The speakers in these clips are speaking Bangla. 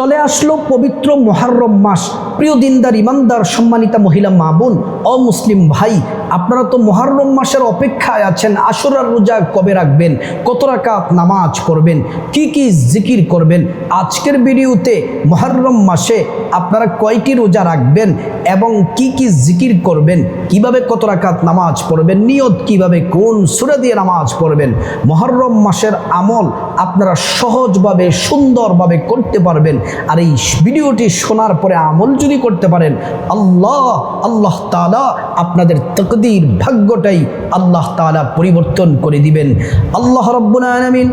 চলে আসলো পবিত্র মোহারম মাস। প্রিয় দিনদার, ইমানদার, সম্মানিতা মহিলা, মা বোন, অমুসলিম ভাই, আপনারা তো মোহারম মাসের অপেক্ষায় আছেন আশুরার রোজা কবে রাখবেন, কত রাকাত নামাজ পড়বেন, কি কি জিকির করবেন? আজকের ভিডিওতে মোহারম মাসে আপনারা কয়টি রোজা রাখবেন এবং কি কি জিকির করবেন, কীভাবে কত রাকাত নামাজ পড়বেন, নিয়ত কীভাবে কোন সুরে দিয়ে নামাজ পড়বেন মহরম মাসের আমল আপনারা সহজভাবে, সুন্দরভাবে করতে পারবেন আর এই ভিডিওটি শোনার পরে আমল যদি করতে পারেন, আল্লাহ আল্লাহ তালা আপনাদের তকদির ভাগ্যটাই আল্লাহ তালা পরিবর্তন করে দিবেন। আল্লাহ রব্বুল আলমিন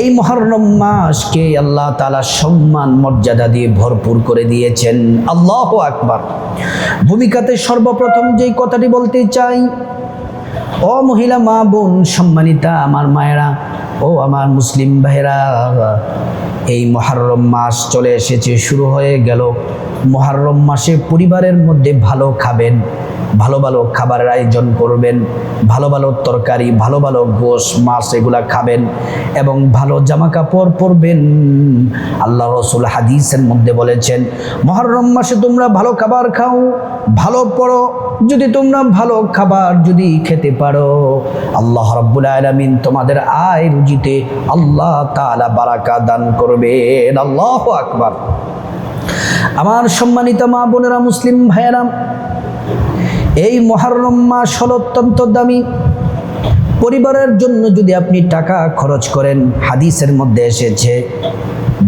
এই মহরম মাসকে আল্লাহ তালা সম্মান, মর্যাদা দিয়ে ভরপুর করে দিয়েছেন। আল্লাহ আকবার। ভূমিকাতে সর্বপ্রথম যেই কথাটি বলতে চাই, ও মহিলা মা বোন, সম্মানিতা আমার মায়েরা ও আমার মুসলিম ভাইরা এই মহারম মাস চলে এসেছে, শুরু হয়ে গেল। মহারম মাসে পরিবারের মধ্যে ভালো খাবেন। ভালো ভালো খাবারের আয়োজন করবেন, ভালো ভালো তরকারি, ভালো ভালো গোশ, মাছ এগুলা খাবেন এবং ভালো জামা কাপড় পরবেন। আল্লাহ রসুল হাদিসের মধ্যে বলেছেন, মহরম মাসে তোমরা ভালো খাবার খাও, ভালো পড়ো। যদি তোমরা ভালো খাবার যদি খেতে পারো, আল্লাহ রব্বুল আলমিন তোমাদের আয় রুজিতে আল্লাহ তালা বারাকা দান করবেন। আল্লাহ আকবার। আমার সম্মানিত মা বোনেরা, মুসলিম ভাইয়েরা এই মহারম মাস হল অত্যন্ত দামি। পরিবারের জন্য যদি আপনি টাকা খরচ করেন, হাদিসের মধ্যে এসেছে,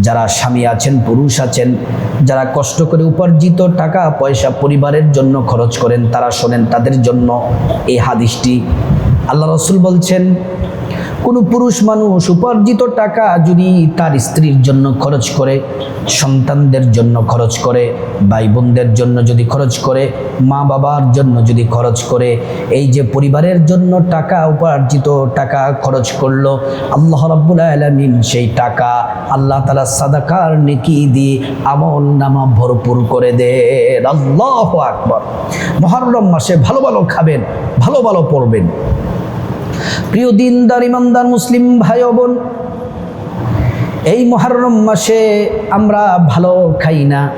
যারা স্বামী আছেন, পুরুষ আছেন, যারা কষ্ট করে উপার্জিত টাকা, পয়সা পরিবারের জন্য খরচ করেন, তারা শোনেন তাদের জন্য এই হাদিসটি। আল্লাহ রসুল বলছেন কোনো পুরুষ মানুষ উপার্জিত টাকা যদি তার স্ত্রীর জন্য খরচ করে, সন্তানদের জন্য খরচ করে ভাই বোনদের জন্য যদি খরচ করে মা বাবার জন্য যদি খরচ করে, এই যে পরিবারের জন্য টাকা উপার্জিত টাকা খরচ করল, আল্লাহ রাব্বুল আলমিন সেই টাকা আল্লাহ তালা সাদাকার নেকি দিয়ে আমল নামা ভরপুর করে দে আল্লাহ আকবর। মহরম মাসে ভালো ভালো খাবেন, ভালো ভালো পড়বেন। প্রিয় দিনদার, ইমানদার মুসলিম ভাই বোন, এই মহরম মাসে আমরা ভালো খাই না।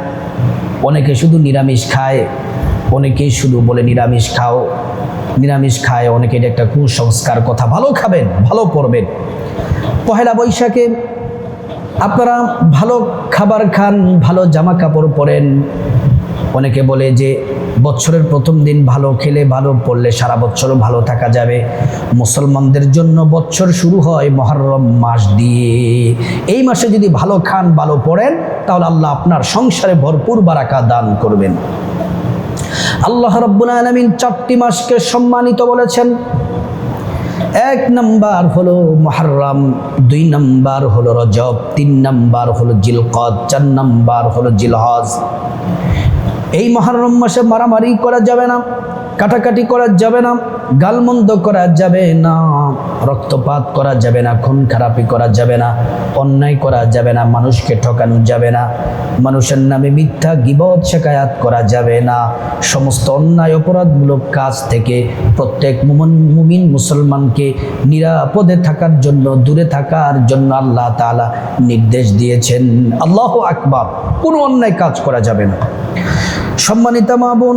অনেকে শুধু নিরামিষ খায় অনেকেই শুধু বলে নিরামিষ খাও। নিরামিষ খায়, অনেকে এটা একটা কুসংস্কার কথা। ভালো খাবেন, ভালো করবেন। পহেলা বৈশাখে আপনারা ভালো খাবার খান, ভালো জামা কাপড় পরেন। অনেকে বলে যে বছরের প্রথম দিন ভালো খেলে ভালো পড়লে সারা বছরও ভালো থাকা যাবে। মুসলমানদের জন্য বছর শুরু হয় মহরম মাস দিয়ে। এই মাসে যদি ভালো খান, ভালো পড়েন, তাহলে আল্লাহ আপনার সংসারে ভরপুর বারাকা দান করবেন। আল্লাহ রব্বুল চারটি মাসকে সম্মানিত বলেছেন। এক নাম্বার হলো মহারাম, দুই নাম্বার হলো রজব, তিন নাম্বার হলো জিলকদ, চার নাম্বার হলো জিলহজ। এই মহারম মাসে মারামারি করা যাবে না, কাটাকাটি করা যাবে না, গালমন্দ করা যাবে না, রক্তপাত করা যাবে না, খুন খারাপি করা যাবে না, অন্যায় করা যাবে না, মানুষকে ঠকানো যাবে না, মানুষের নামে মিথ্যা গিবত শেখায়াত করা যাবে না, সমস্ত অন্যায় অপরাধমূলক কাজ থেকে প্রত্যেক মুমন, মুমিন মুসলমানকে নিরাপদে থাকার জন্য, দূরে থাকার জন্য আল্লাহ তাআলা নির্দেশ দিয়েছেন। আল্লাহ আকবার, কোনো অন্যায় কাজ করা যাবে না। সম্মানিতা মা বোন,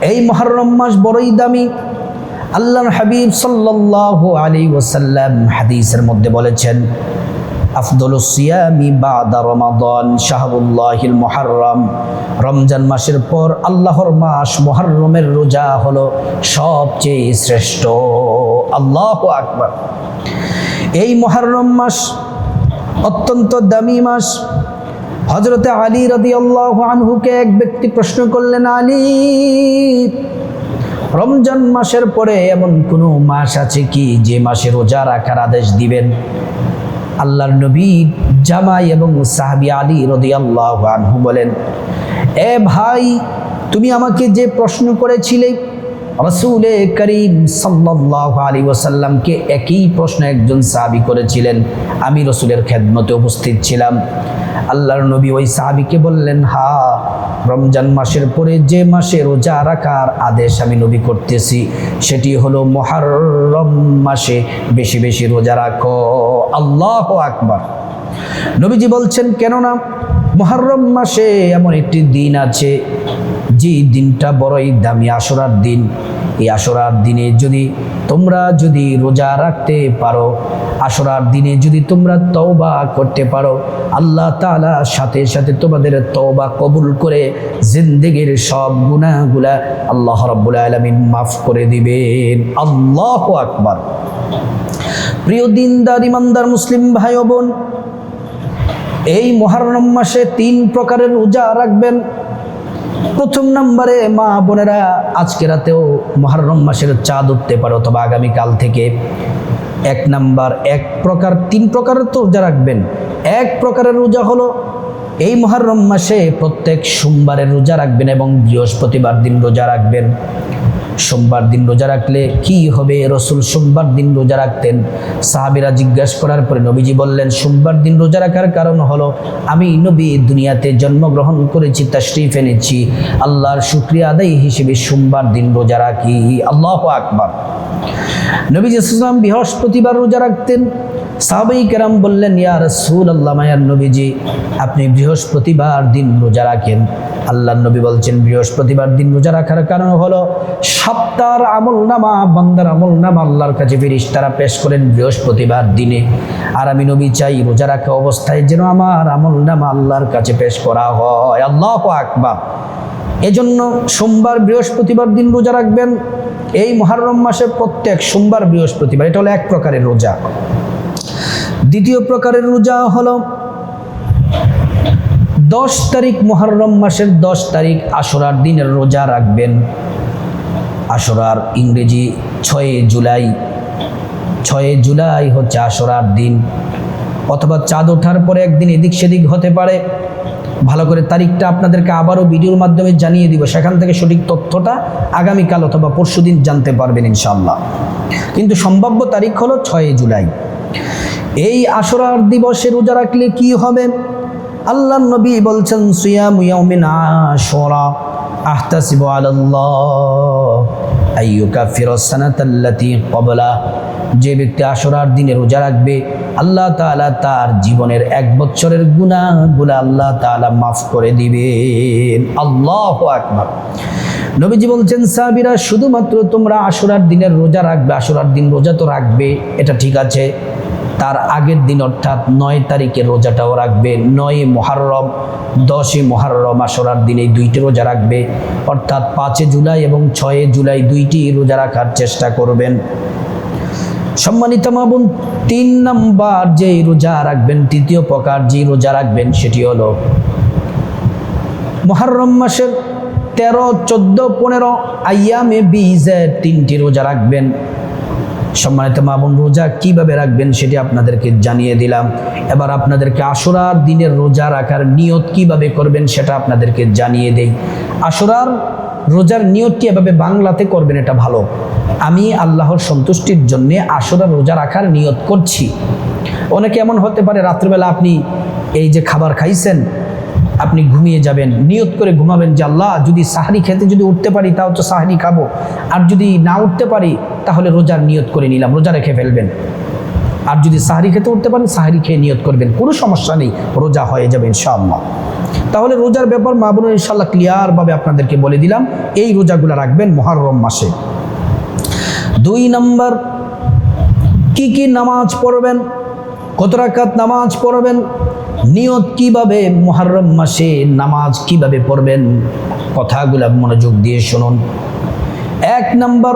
এই মহরম মাস বড়ই দামি। আল্লাহর হাবিব সাল্লাল্লাহু আলী ওসাল্লাম হাদিসের মধ্যে বলেছেন আফদল সিয়ামি বাদা রমাদান শাহবুল্লাহিল মুহাররম। রমজান মাসের পর আল্লাহর মাস মুহররমের রোজা হলো সবচেয়ে শ্রেষ্ঠ। আল্লাহু আকবার। এই মুহররম মাস অত্যন্ত দামি মাস। হজরতে আলী রদি আনহুকে এক ব্যক্তি প্রশ্ন করলেন, আলী, রমজান মাসের পরে এমন কোনো মাস আছে কি যে মাসে রোজা রাখার আদেশ দিবেন? আল্লাহর নবী জামাই এবং সাহাবি আলী রদি আনহু বলেন, এ ভাই, তুমি আমাকে যে প্রশ্ন করেছিলে রসুলে করিম সাল্লাহ আলী ওসাল্লামকে একই প্রশ্ন একজন সাহাবি করেছিলেন। আমি রসুলের খেদমতে উপস্থিত ছিলাম। আল্লাহর নবী ওই সাহাবিকে বললেন, হা, রমজান মাসের পরে যে মাসে রোজা রাখার আদেশ আমি নবী করতেছি, সেটি হলো মহারম মাসে বেশি বেশি রোজা রাখো। আল্লাহ আকবার। নবীজি বলছেন, কেননা মহরম মাসে এমন একটি দিন আছে যে দিনটা বড়ই দামি আসরার দিন। এই আসরার দিনে যদি তোমরা যদি রোজা রাখতে পারো আসরার দিনে যদি তোমরা তওবা করতে পারো, আল্লাহ তাআলা সাথে সাথে তোমাদের তওবা কবুল করে জিন্দেগির সব গুনাহগুলা আল্লাহ রাব্বুল আলামিন মাফ করে দিবেন। আল্লাহু আকবার। প্রিয় দিনদার, ইমানদার মুসলিম ভাই বোন, এই মহারম মাসে তিন প্রকারের রোজা রাখবেন। প্রথম নম্বরে মা বোনেরা, আজকে রাতেও মহারম মাসের চাঁদ উঠতে পারে অথবা আগামীকাল থেকে। এক নাম্বার, এক প্রকার, তিন প্রকারের তো রোজা রাখবেন। এক প্রকারের রোজা হলো এই মহারম মাসে প্রত্যেক সোমবারের রোজা রাখবেন এবং বৃহস্পতিবার দিন রোজা রাখবেন। সোমবার দিন রোজা রাখলে কি হবে? রসুল সোমবার দিন রোজা রাখতেন। সাহাবিরা জিজ্ঞাসা করার পরে নবীজি বললেন, সোমবার দিন রোজা রাখার কারণ হলো, আমি নবী দুনিয়াতে জন্মগ্রহণ করেছি, তাশরিফ এনেছি। আল্লাহর শুক্রিয়া আদায় হিসেবে সোমবার দিন রোজা রাখি। আল্লাহ আকবার। নবী ইসলাম বৃহস্পতিবার রোজা রাখতেন। সাহাবাই কেরাম বললেন, ইয়া রসুল আল্লাহ মায়ার নবীজি, আপনি বৃহস্পতিবার দিন রোজা রাখেন। আল্লাহ নবী বলছেন, বৃহস্পতিবার দিন রোজা রাখার কারণ হলো সপ্তাহের আমল নামা, বান্দার আমল নামা আল্লাহর কাছে ফিরিস তারা পেশ করেন বৃহস্পতিবার দিনে। আর আমি নবী চাই, রোজা রাখা অবস্থায় যেন আমার আমল নামা আল্লাহর কাছে পেশ করা হয়। আল্লাহ আকবার। এজন্য সোমবার বৃহস্পতিবার দিন রোজা রাখবেন। এই মহারম মাসে প্রত্যেক সোমবার বৃহস্পতিবার, এটা হলো এক প্রকারের রোজা। দ্বিতীয় প্রকারের রোজা হলো দশ তারিখ মহরম মাসের দশ তারিখ আশরার দিনের রোজা রাখবেন। আশরার ইংরেজি ছয়ে জুলাই ছয়ে জুলাই হচ্ছে আশরার দিন। অথবা চাঁদ ওঠার পরে একদিন এদিক সেদিক হতে পারে। ভালো করে তারিখটা আপনাদেরকে আবারও ভিডিওর মাধ্যমে জানিয়ে দিব। সেখান থেকে সঠিক তথ্যটা আগামীকাল অথবা পরশুদিন জানতে পারবেন ইনশাল্লাহ কিন্তু সম্ভাব্য তারিখ হলো ছয় জুলাই। এই আশরার দিবসে রোজা রাখলে কি হবে? আল্লাহ নবী বলছেন, সুয়াম ইয়াউমিন আশরা। আহতাসিবু আলাল্লাহ। আইয়ুকাফিরু সানাতাল্লাতী ক্বাবলা। যে ব্যক্তি আসরার দিনে রোজা রাখবে, আল্লাহ তাআলা তার জীবনের এক বছরের গুনাহগুলো আল্লাহ তাআলা মাফ করে দিবেন। আল্লাহ আকবার। নবীজি বলছেন, সাহাবীরা, শুধুমাত্র তোমরা আসরার দিনের রোজা রাখবে, আসরার দিন রোজা তো রাখবে, এটা ঠিক আছে। তার আগের দিন অর্থাৎ নয় তারিখে রোজাটাও রাখবে নয় মহারম দশই মহারম আসরার দিন এই দুইটি রোজা রাখবে। অর্থাৎ পাঁচে জুলাই এবং ছয়ে জুলাই দুইটি রোজা রাখার চেষ্টা করবেন। সম্মানিত মাবুন তিন নম্বর যে রোজা রাখবেন, তৃতীয় প্রকার যে রোজা রাখবেন, সেটি হলো মহারম মাসের তেরো, চোদ্দ, পনেরো আইয়ামে বীজের তিনটি রোজা রাখবেন। সম্মানিত মামুন রোজা কীভাবে রাখবেন সেটি আপনাদেরকে জানিয়ে দিলাম। এবার আপনাদেরকে আশুরার দিনের রোজা রাখার নিয়ত কীভাবে করবেন সেটা আপনাদেরকে জানিয়ে দেই। আশুরার রোজার নিয়তটি এভাবে বাংলাতে করবেন এটা ভালো? আমি আল্লাহর সন্তুষ্টির জন্যে আশুরার রোজা রাখার নিয়ত করছি। অনেকে এমন হতে পারে, রাত্রিবেলা আপনি এই যে খাবার খাইছেন আপনি ঘুমিয়ে যাবেন, নিয়ত করে ঘুমাবেন যে আল্লাহ, যদি সাহারি খেতে যদি উঠতে পারি, তাও তো সাহারি খাব। আর যদি না উঠতে পারি, তাহলে রোজার নিয়ত করে নিলাম, রোজা রেখে ফেলবেন। আর যদি সাহারি খেতে উঠতে পারেন, সাহারি খেয়ে নিয়ত করবেন, কোনো সমস্যা নেই, রোজা হয়ে যাবে ইনশাআল্লাহ। তাহলে রোজার ব্যাপার মা বোনের ইনশাল্লাহ ক্লিয়ারভাবে আপনাদেরকে বলে দিলাম, এই রোজাগুলো রাখবেন মহারম মাসে। দুই নম্বর, কি কি নামাজ পড়বেন, কত রাকাত নামাজ পড়বেন নিয়ত কীভাবে মুহররম মাসে নামাজ কীভাবে পড়বেন? কথাগুলো মনোযোগ দিয়ে শুনুন। এক নম্বর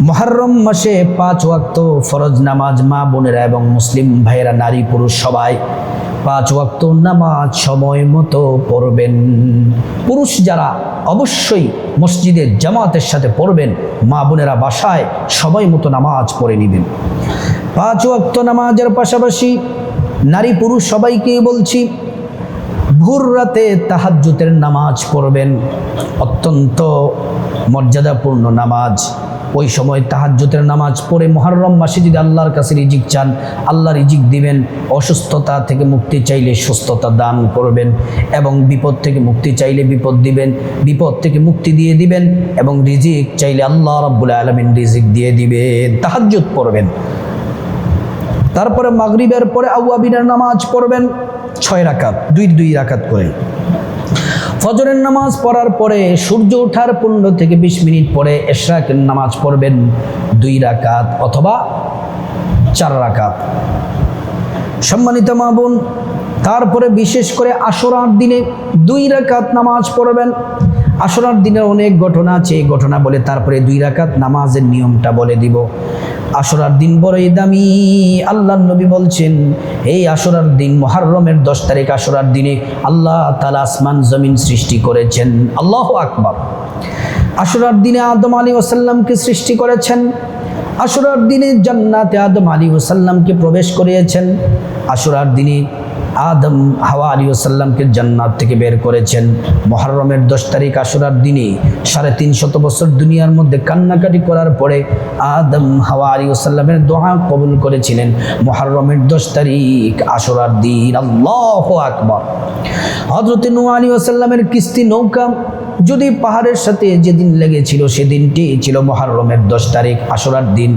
মহরম মাসে পাঁচ ওয়াক্ত ফরজ নামাজ মা বোনেরা এবং মুসলিম ভাইয়েরা, নারী পুরুষ সবাই পাঁচ ওয়াক্ত নামাজ সময় মতো পড়বেন। পুরুষ যারা অবশ্যই মসজিদের জামাতের সাথে পড়বেন, মা বোনেরা বাসায় সময় মতো নামাজ পড়ে নেবেন। পাঁচ ওয়াক্ত নামাজের পাশাপাশি নারী পুরুষ সবাইকেই বলছি, ভোর রাতে তাহাজ্জুতের নামাজ পড়বেন। অত্যন্ত মর্যাদাপূর্ণ নামাজ। ওই সময় তাহাজ্জুতের নামাজ পড়ে মহরম মাসে যদি আল্লাহর কাছে রিজিক চান, আল্লাহ রিজিক দিবেন, অসুস্থতা থেকে মুক্তি চাইলে সুস্থতা দান করবেন এবং বিপদ থেকে মুক্তি চাইলে বিপদ দিবেন, বিপদ থেকে মুক্তি দিয়ে দিবেন এবং রিজিক চাইলে আল্লাহ রাব্বুল আলমিন রিজিক দিয়ে দিবেন। তাহাজ্জুদ পড়বেন। তারপরে মাগরিবের পরে আউয়াবিনের নামাজ পড়বেন ছয় রাকাত, দুই দুই রাকাত করে। ফজরের নামাজ পড়ার পরে সূর্য ওঠার পনেরো থেকে বিশ মিনিট পরে এশরাকের নামাজ পড়বেন দুই রাকাত অথবা চার রাকাত। সম্মানিত মা বোন, তারপরে বিশেষ করে আশরার দিনে দুই রাকাত নামাজ পড়বেন আশরার দিনের অনেক ঘটনা আছে, এই ঘটনা বলে তারপরে দুই রাকাত নামাজের নিয়মটা বলে দিব। আসরার দিন বড়ই দামি আল্লাহ নবী বলছেন, এই আশরার দিন মহারমের দশ তারিখ আসরার দিনে আল্লাহ তালা আসমান জমিন সৃষ্টি করেছেন। আল্লাহ আকবর। আশরার দিনে আদম আলী ওসাল্লামকে সৃষ্টি করেছেন। আশুরার দিনে জান্নাতে আদম আলী ওসাল্লামকে প্রবেশ করিয়েছেন। আশুরার দিনে আদম হাওয়া আলী ওসাল্লামকে জান্নাত থেকে বের করেছেন। মহরমের দশ তারিখ আসরার দিনে সাড়ে তিন শত বছর দুনিয়ার মধ্যে কান্নাকাটি করার পরে আদম হাওয়া আলী ওসাল্লামের দোয়া কবুল করেছিলেন। মহরমের দশ তারিখ আসরার দিন। আল্লাহ আকবর। হজরত নু আলী ওসাল্লামের কিস্তি নৌকা যদি পাহাড়ের সাথে যেদিন লেগেছিল সেদিনটি ছিল মহারমের দশ তারিখ আশুরার দিন।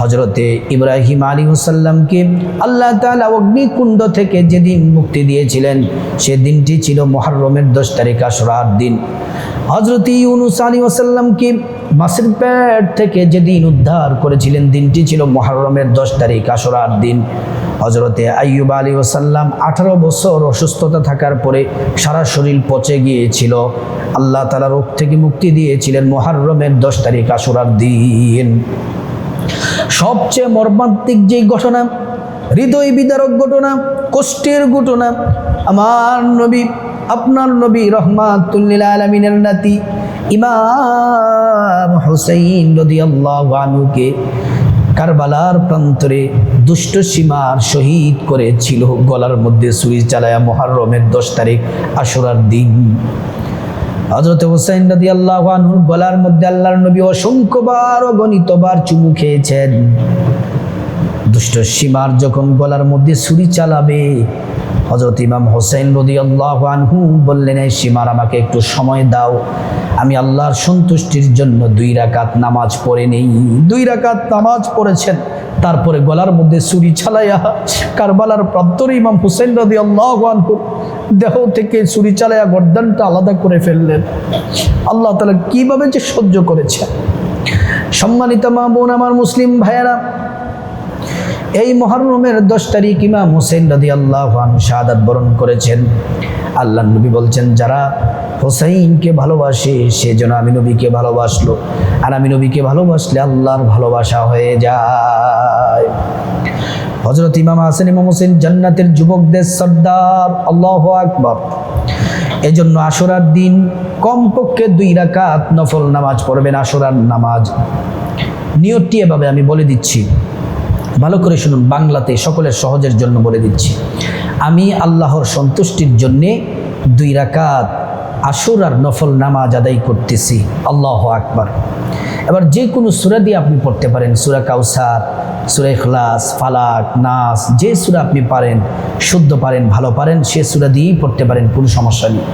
হজরতে ইব্রাহিম আলী হুসাল্লামকে আল্লাহ তালা অগ্নিকুণ্ড থেকে যেদিন মুক্তি দিয়েছিলেন, সেদিনটি ছিল মহারমের দশ তারিখ আশুরার দিন। হজরত ইউনুস আলী ওসাল্লামকে পেট থেকে যেদিন উদ্ধার করেছিলেন, দিনটি ছিল মহারমের দশ তারিখ আশুরার দিন। হজরতে আইয়ুব আলী ওসাল্লাম আঠারো বছর অসুস্থতা থাকার পরে সারা শরীর পচে গিয়েছিল। আল্লাহ তালা রোগ থেকে মুক্তি দিয়েছিলেন মহারমের দশ তারিখ আশুরার দিন। সবচেয়ে মর্মান্তিক যে ঘটনা, হৃদয় বিদারক ঘটনা, কষ্টের ঘটনা, আমার নবী, আপনার নবী রহমাতুল্লিল আলমিনের নাতি ইমাম হুসাইন রদি আল্লাহ আনুকে কারবালার প্রান্তরে দুষ্ট সীমার শহীদ করেছিল গলার মধ্যে সুই চালায়া মহারমের দশ তারিখ আশুরার দিন। হজরত হুসাইন নদী আল্লাহ গলার মধ্যে আল্লাহর নবী অসংখ্যবার অগণিতবার চুমু খেয়েছেন। দুষ্ট সীমার যখন গলার মধ্যে ছুরি চালাবে হজরত ইমাম হোসেন রদি আল্লাহ বললেন, এই সীমার আমাকে একটু সময় দাও, আমি আল্লাহর সন্তুষ্টির জন্য দুই রাকাত নামাজ পড়ে নেই। দুই রাকাত নামাজ পড়েছেন। তারপরে গলার মধ্যে ছুরি চালাইয়া কারবালার প্রান্তর ইমাম হুসেন রদি আল্লাহ দেহ থেকে ছুরি চালাইয়া গর্দানটা আলাদা করে ফেললেন। আল্লাহ তালা কীভাবে যে সহ্য করেছে সম্মানিত মা বোন, আমার মুসলিম ভাইয়েরা এই মহরমের দশ তারিখ ইমাম হোসেন রাদি আল্লাহ শাহাদাত বরণ করেছেন। আল্লাহ নবী বলছেন, যারা হোসাইনকে ভালোবাসে, সে যেন আমি নবীকে ভালোবাসলো। আর আমি নবীকে ভালোবাসলে আল্লাহর ভালোবাসা হয়ে যায়। হজরত ইমাম হাসেন, ইমাম হোসেন জান্নাতের যুবকদের সর্দার, আল্লাহ আকবর। এজন্য আশুরার দিন কমপক্ষে দুই রাকাত নফল নামাজ পড়বেন আসরার নামাজ। নিয়তটি এভাবে আমি বলে দিচ্ছি। ভালো করে শুনুন, বাংলাতে সকলের সহজের জন্য বলে দিচ্ছি। আমি আল্লাহর সন্তুষ্টির জন্যে দুই রাকাত আশুর আর নফল নামাজ আদায় করতেছি। আল্লাহ আকবার। এবার যে কোনো সুরা দিয়ে আপনি পড়তে পারেন, সুরা কাউসার, সুরা ইখলাস, ফালাক, নাস, যে সুরা আপনি পারেন, শুদ্ধ পারেন, ভালো পারেন, সে সুরা দিয়েই পড়তে পারেন, কোনো সমস্যা নেই।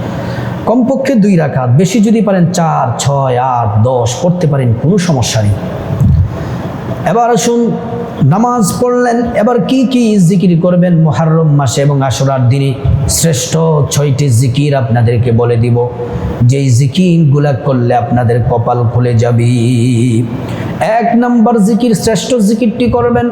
কমপক্ষে দুই রাকাত, বেশি যদি পারেন চার, ছয়, আট, দশ, পড়তে পারেন, কোনো সমস্যা নেই। এবার আসুন নামাজ পড়লেন, এবার কি কি জিকির করবেন মোহারম মাসে এবং আশুরার দিনে? শ্রেষ্ঠ ছয়টি জিকির আপনাদেরকে বলে দিব। যেই জিকিরগুলা করলে আপনাদের কপাল খুলে যাবে। এক নম্বর জিকির, শ্রেষ্ঠ জিকিরটি করবেন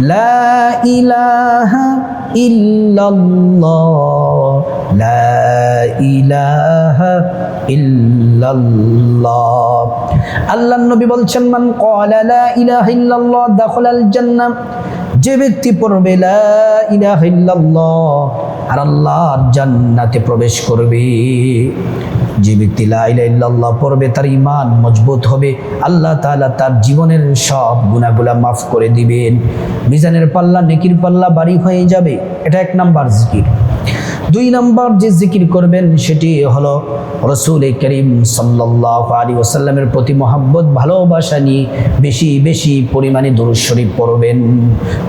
লা ইলাহা ইল্লাল্লাহ। লা ইলাহা ইল্লাল্লাহ। আল্লাহ নবী বলছেন, মান ক্বালা লা ইলাহা ইল্লাল্লাহ, দাখালাল যে ব্যক্তি পড়বে আর আল্লাহ জান্নাতে প্রবেশ করবে। যে ব্যক্তি লাইল্লাহ পড়বে, তার ইমান মজবুত হবে। আল্লাহ তালা তার জীবনের সব গুণাগুলা মাফ করে দিবেন। মিজানের পাল্লা, নেকির পাল্লা বাড়ি হয়ে যাবে। এটা এক নাম্বার জিকির। দুই নম্বর যে জিকির করবেন সেটি হলো রসুল করিম সাল্লাহ আলী ওসাল্লামের প্রতি মহাব্বত, ভালোবাসা নিয়ে বেশি বেশি পরিমাণে দুরুদ শরীফ পড়বেন।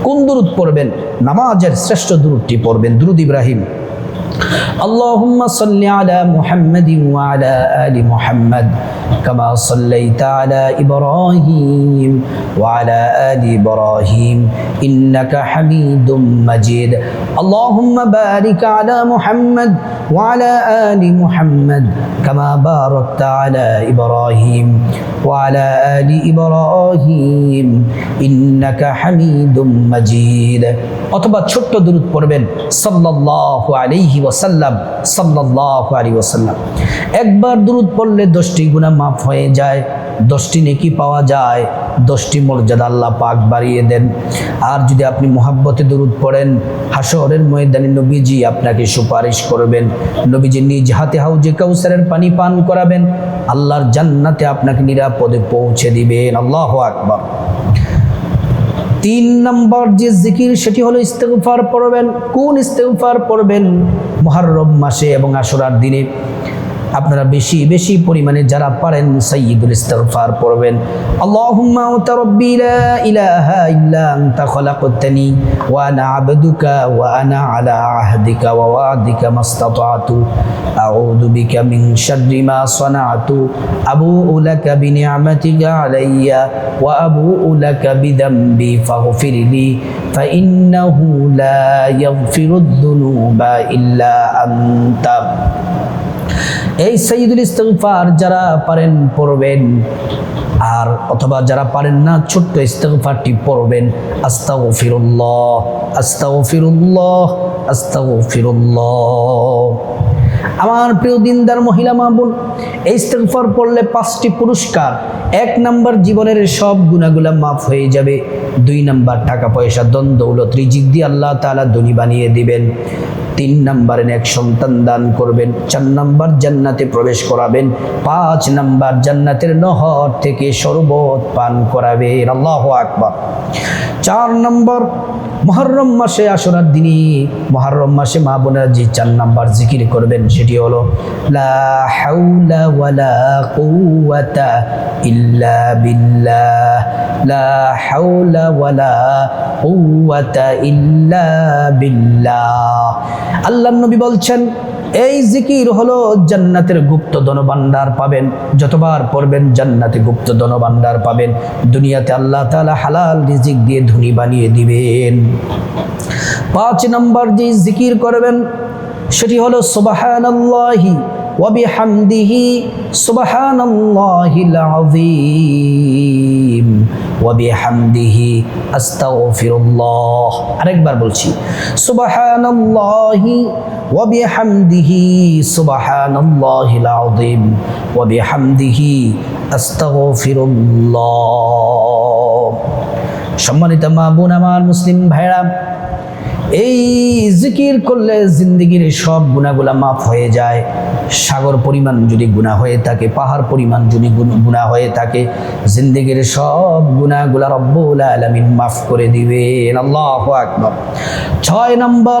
কোন দুরুদ পড়বেন? নামাজের শ্রেষ্ঠ দুরুদটি পড়বেন। দুরুদ ইব্রাহিম। اللهم صل على محمد وعلى آل محمد كما صليت على إبراهيم وعلى آل إبراهيم إنك حميد مجيد اللهم بارك على محمد وعلى آل محمد كما باركت على إبراهيم وعلى آل إبراهيم إنك حميد مجيد অথবা ছোট্ট দূরত পড়বেন সাল্লাল্লাহু আলাইহি ওয়াসাল্লাম সাল্লাল্লাহু আলাইহি ওয়াসাল্লাম। একবার দূরত পড়লে দশটি গুনাহ মাফ হয়ে যায়, দশটি নেকি পাওয়া যায়, দশটি মর্যাদা আল্লাহ পাক বাড়িয়ে দেন। আর যদি আপনি মোহাব্বতে দূরত পড়েন হাসরের ময়দানে নবীজি আপনাকে সুপারিশ করবেন। নবীজি নিজ হাতে হাউজে কাউসারের পানি পান করাবেন। আল্লাহর জান্নাতে আপনাকে নিরাপদে পৌঁছে দিবেন। আল্লাহ আকবার। তিন নম্বর যে জিকির, সেটি হলো ইস্তেগফার পড়বেন। কোন ইস্তেগফার পড়বেন? মহারম মাসে এবং আশুরার দিনে। আপনারা বেশি বেশি পরিমাণে যারা পারেন সাইয়্যিদুল ইস্তিগফার পড়বেন আল্লাহুম্মা আনতা রাব্বি লা ইলাহা ইল্লা আনতা খলাকতানি ওয়া আনা আবদুকা ওয়া আনা আলা আহদিকা ওয়া ওয়াদিকা মাস্তাতাতু আউযু বিকা মিন শাররি মা সানাতু আবুউ লাকা বিনি'মাতিকা আলাইয়া ওয়া আবুউ লাকা বিযামবি ফাগফিরলি فإنه لا يغفر الذنوب إلا أنت এই সঈদুল ইস্তফার যারা পারেন পড়বেন, আর অথবা যারা পারেন না, ছোট্ট ইস্তফারটি পড়বেন। আস্তা আস্তাও ফিরুল্লাহ আস্তাও ফিরুল্লাহ আস্তাও ফিরুল্লাহ আমার প্রিয় দিনদার মহিলা মামুন এই ইস্তেগফার পড়লে পাঁচটি পুরস্কার। এক নাম্বার জীবনের সব গুণাগুলা মাফ হয়ে যাবে। দুই নাম্বার টাকা পয়সা দন দৌলত রিজিক দিয়ে আল্লাহ তাআলা ধনী বানিয়ে দিবেন। তিন নাম্বারে এক সন্তান দান করবেন, চার নাম্বার জান্নাতে প্রবেশ করাবেন, পাঁচ নাম্বার জান্নাতের নহর থেকে শরবত পান করাবেন। আল্লাহ আকবর। চার নম্বর মহরম মাসে আসরার দিনই মহরম মাসে মা বোনেরা যে চার নাম্বার জিকির করবেন, সেটি হলো ইল্লা বিল্লাহ। লা ইল্লা আল্লাহর নবী বলছেন, এই জিকির হলো জান্নাতের গুপ্ত ধনভাণ্ডার পাবেন। যতবার পড়বেন জান্নাতে গুপ্ত ধনভাণ্ডার পাবেন। দুনিয়াতে আল্লাহ তালা হালাল রিজিক দিয়ে ধনী বানিয়ে দিবেন। পাঁচ নম্বর যে জিকির করবেন, সেটি হলো, সুবহানাল্লাহি। ওয়া বিহামদিহি সুবহানাল্লাহিল আযীম। ওয়া বিহামদিহি আস্তাগফিরুল্লাহ। আরেকবার বলছি, সুবহানাল্লাহি ওয়া বিহামদিহি সুবহানাল্লাহিল আযীম। ওয়া বিহামদিহি আস্তাগফিরুল্লাহ। সম্মানিত মা বোন, আমার মুসলিম ভাইরা এই জিকির করলে জিন্দিগির সব গুণাগুলা মাফ হয়ে যায়। সাগর পরিমাণ যদি গুণা হয়ে থাকে, পাহাড় পরিমাণ যদি গুণ- হয়ে থাকে, জিন্দিগির সব গুণাগুলা রব্বুল আলামিন মাফ করে দিবেন। আল্লাহ আকবার। ছয় নম্বর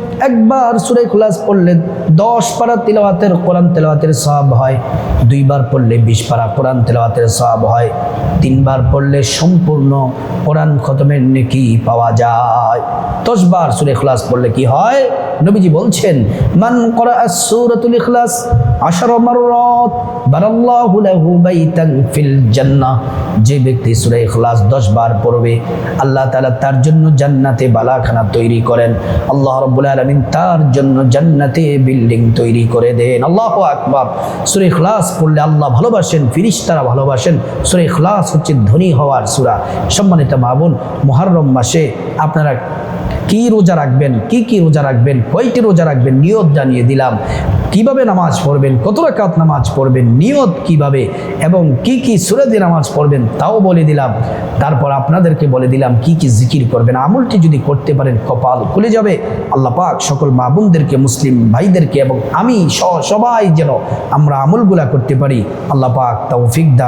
একবার সুরে খুলাস পড়লে দশ পারা তেলাওয়াতের কোরআন তেলাওয়াতের সব হয়, দুইবার পড়লে বিশ পারা কোরআন তেলাওয়াতের সব হয়, তিনবার পড়লে সম্পূর্ণ কোরআন খতমের নেকি পাওয়া যায়। দশবার সুরে খুলাস পড়লে কি হয়? নবীজি বলছেন, মান করা সুরাতুল ইখলাস আশার মাররাত। বারাল্লাহু লাহু বাইতান ফিল জান্নাহ। যে ব্যক্তি সূরা ইখলাস 10 বার পড়বে, আল্লাহ তাআলা তার জন্য জান্নাতে বালাখানা তৈরি করেন। আল্লাহ রাব্বুল আলামিন তার জন্য জান্নাতে বিল্ডিং তৈরি করে দেন। আল্লাহু আকবার। সূরা ইখলাস পড়লে আল্লাহ ভালোবাসেন ফেরেশতারা ভালোবাসেন। সূরা ইখলাস হচ্ছে ধনী হওয়ার সূরা। সম্মানিত মা বোন, মুহররম মাসে আপনারা কি রোজা রাখবেন? কি কি রোজা রাখবেন? কয়টি রোজা রাখবেন? নিয়ত জানিয়ে দিলাম। কীভাবে নামাজ পড়বেন? কত রাকাত নামাজ পড়বেন? নিয়ত কীভাবে? এবং কি কি সুরদি নামাজ পড়বেন? তাও বলে দিলাম। তারপর আপনাদেরকে বলে দিলাম কি কি জিকির করবেন। আমলটি যদি করতে পারেন, কপাল খুলে যাবে। আল্লাহ পাক সকল মাবুনদেরকে, মুসলিম ভাইদেরকে এবং আমি সবাই যেন আমরা আমলগুলা করতে পারি। আল্লাহ পাক তৌফিক দান